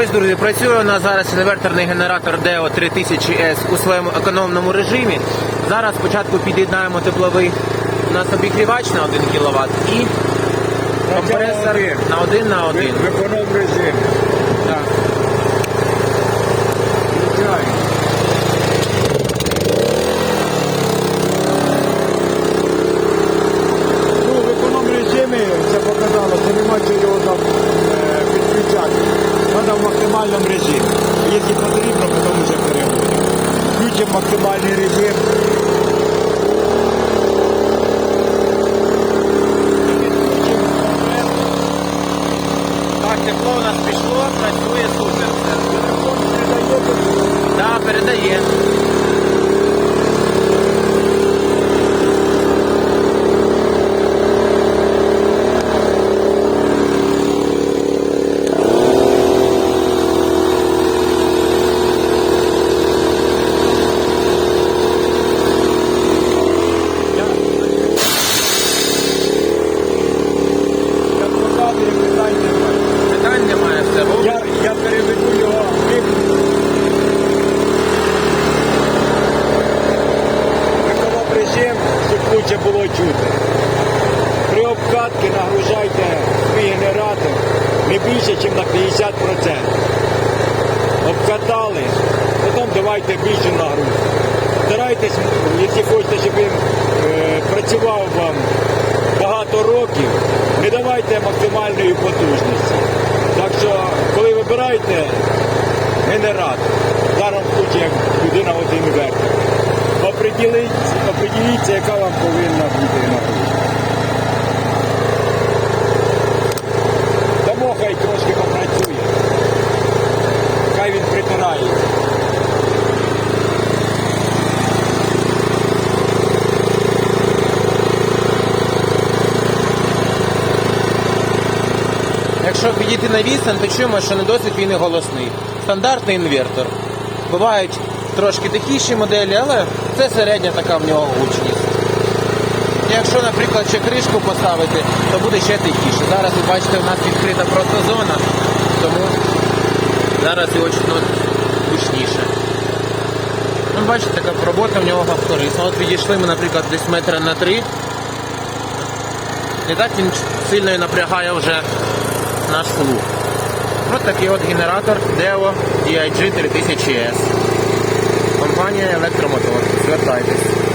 Ось, друзі, працює у нас зараз інверторний генератор DEO 3000S у своєму економному режимі. Зараз спочатку під'єднаємо тепловий у нас обігрівач на 1 кВт і компресор на 1 на 1. В економ режимі. Так. Ну, в економ режимі це показало, що нема чого максимальному режимі. Якщо потрібно, потім вже переводимо. Включимо максимальний режим. Так, тепло у нас пішло, працює супер. Так, передає. Лучше було чути. При обкатці нагружайте свій генератор не більше, ніж на 50%. Обкатали, потім давайте більшу нагрузку. Старайтесь, якщо хочете, щоб він е, працював вам багато років, не давайте максимальної потужності. Так що, коли вибираєте генератор, зараз включить як людина один інвертор, оприділіться, оприділіться, яка вам повинна бути нагрузка. Тому хай трошки попрацює. Хай він притирається. Якщо підійти на відстань, то чуємо, що не досить він і голосний. Стандартний інвертор. Бувають трошки тихіші моделі, але це середня така в нього гучність. Якщо, наприклад, ще кришку поставити, то буде ще тихіше. Зараз ви бачите, у нас відкрита просто зона, тому зараз його чутно гучніше. Ну, бачите, така робота в нього корисна. От відійшли ми, наприклад, десь метра на три. Не так він сильно напрягає вже наш слух. Ось такий от генератор DEO DIG 3000S. Компанія Електромотор. Звертайтесь.